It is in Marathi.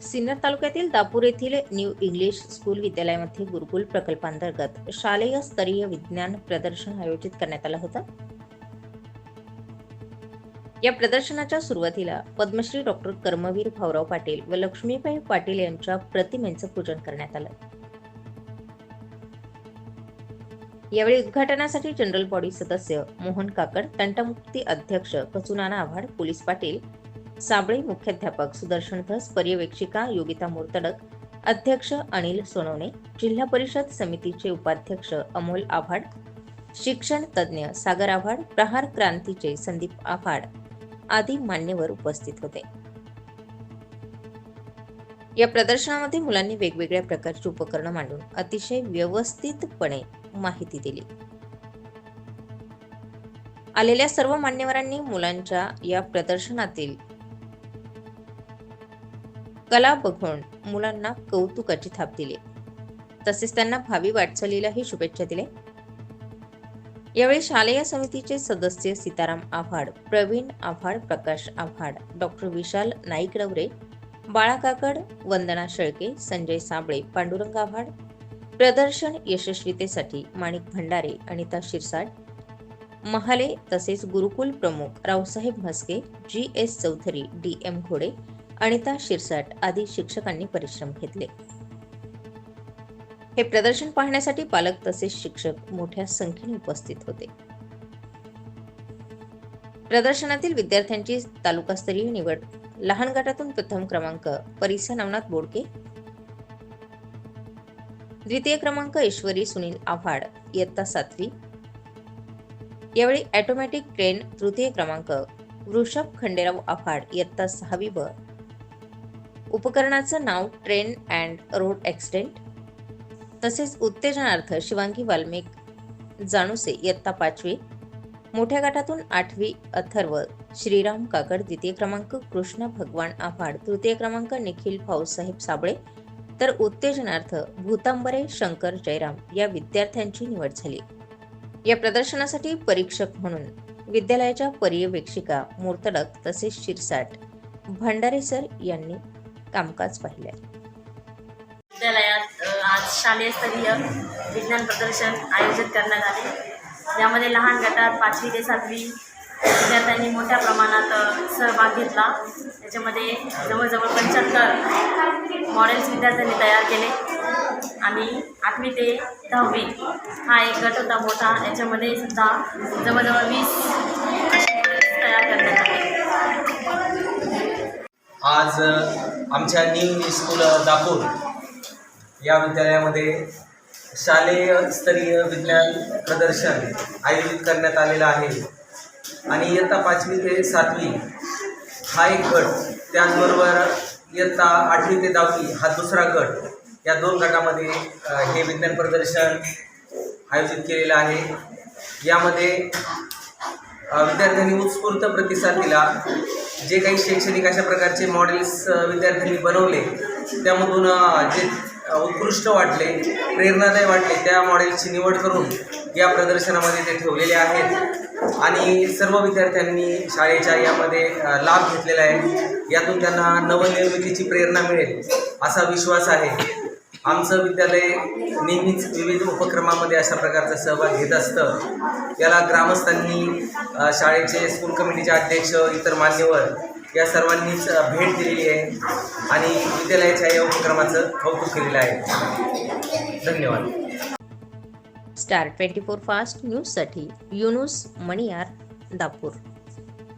सिन्नर तालुक्यातील दापूर येथील न्यू इंग्लिश स्कूल विद्यालयामध्ये गुरुकुल प्रकल्पांतर्गत शालेय स्तरीय विज्ञान प्रदर्शन आयोजित करण्यात आलं होतं. या प्रदर्शनाच्या सुरुवातीला पद्मश्री डॉक्टर कर्मवीर भाऊराव पाटील व लक्ष्मीबाई पाटील यांच्या प्रतिमेचं पूजन करण्यात आलं. यावेळी उद्घाटनासाठी जनरल बॉडी सदस्य मोहन काकड तंटमुक्ती अध्यक्ष कचुनाना आव्हाड पोलीस पाटील साबळे मुख्याध्यापक सुदर्शन धस पर्यवेक्षिका योगिता मोर्तडक अध्यक्ष अनिल सोनवणे जिल्हा परिषद समितीचे उपाध्यक्ष अमोल आव्हाड शिक्षण तज्ज्ञ सागर आव्हाड प्रहार क्रांतीचे संदीप आव्हाड आदी मान्यवर उपस्थित होते. या प्रदर्शनामध्ये मुलांनी वेगवेगळ्या प्रकारची उपकरणं मांडून अतिशय व्यवस्थितपणे माहिती दिली. आलेल्या सर्व मान्यवरांनी मुलांच्या या प्रदर्शनातील कला बघून मुलांना कौतुकाची थाप दिली. तसेच त्यांना भावी वाटचालीलाही शुभेच्छा दिल्या. यावेळी शालेय समितीचे सदस्य सीताराम आव्हाड प्रवीण आव्हाड प्रकाश आव्हाड डॉक्टर विशाल नाईकडवरे बाळा काकड वंदना शेळके संजय साबळे पांडुरंग आव्हाड प्रदर्शन यशस्वीतेसाठी माणिक भंडारे अनिता शिरसाट महाले तसेच गुरुकुल प्रमुख Raosaheb Mhaske G S Chaudhari D M Ghode Anita Shirsat आदी शिक्षकांनी परिश्रम घेतले. हे प्रदर्शन पाहण्यासाठी पालक तसेच शिक्षक मोठ्या संख्येने उपस्थित होते. प्रदर्शनातील विद्यार्थ्यांची तालुकास्तरीय निवड लहान गटातून प्रथम क्रमांक परिसा नवनाथ बोडके द्वितीय क्रमांक ईश्वरी सुनील आव्हाड इयत्ता सातवी यावेळी ॲटोमॅटिक ट्रेन तृतीय क्रमांक वृषभ खंडेराव आव्हाड इयत्ता सहावी व उपकरणाचं नाव ट्रेन अँड रोड ॲक्सिडेंट तसेच उत्तेजनार्थ शिवांगी वाल्मिक जाणुसे इयत्ता पाचवी मोठ्या गटातून आठवी अथर्व श्रीराम काकड द्वितीय क्रमांक कृष्ण भगवान आव्हाड तृतीय क्रमांक निखिल भाऊसाहेब साबळे तर उत्तेजनार्थ भूतांबरे शंकर जयराम या विद्यार्थ्यांची निवड झाली. या प्रदर्शनासाठी परीक्षक म्हणून विद्यालयाच्या पर्यवेक्षिका मूर्तडक तसेच शिरसाट भंडारे सर यांनी कामकाज पाहिले विद्यालयात आज शालेय स्तरीय विज्ञान प्रदर्शन आयोजित करण्यात आले. यामध्ये लहान गटात पाचवी ते सातवी विद्यार्थ्यांनी मोठ्या प्रमाणात सहभाग घेतला. त्याच्यामध्ये जवळजवळ पंच्याहत्तर मॉडेल्स विद्यार्थ्यांनी तयार केले. आणि आठवी ते दहावी हा एक गट होता मोठा. याच्यामध्ये सुद्धा जवळजवळ वीस तयार करण्यात आले. आज आमच्या न्यू स्कूल दापूर या विद्यालयामध्ये शालेय स्तरीय विज्ञान प्रदर्शन आयोजित करण्यात आलेलं आहे. आणि इयत्ता पाचवी ते सातवी हा एक गट त्याचबरोबर इयत्ता आठवी ते दहावी हा दुसरा गट या दोन गटामध्ये हे विज्ञान प्रदर्शन आयोजित केलेलं आहे. यामध्ये विद्यार्थ्यांनी उत्स्फूर्त प्रतिसाद दिला. जे काही शैक्षणिक अशा प्रकारचे मॉडेल्स विद्यार्थ्यांनी बनवले त्यामधून जे उत्कृष्ट वाटले प्रेरणादायी वाटले त्या मॉडेल्सची निवड करून या प्रदर्शनामध्ये ते ठेवलेले आहेत. आणि सर्व विद्यार्थ्यांनी शाळेच्या यामध्ये लाभ घेतलेला आहे. यातून त्यांना नवनिर्मितीची प्रेरणा मिळेल असा विश्वास आहे. आमचं विद्यालय नेहमीच विविध उपक्रमामध्ये अशा प्रकारचा सहभाग घेत असतं. याला ग्रामस्थांनी शाळेचे स्कूल कमिटीचे अध्यक्ष इतर मान्यवर या सर्वांनीच भेट दिलेली आहे आणि विद्यालयाच्या या उपक्रमाचं कौतुक केलेलं आहे. धन्यवाद. स्टार ट्वेंटी फोर फास्ट न्यूजसाठी युनुस मणियार दापूर.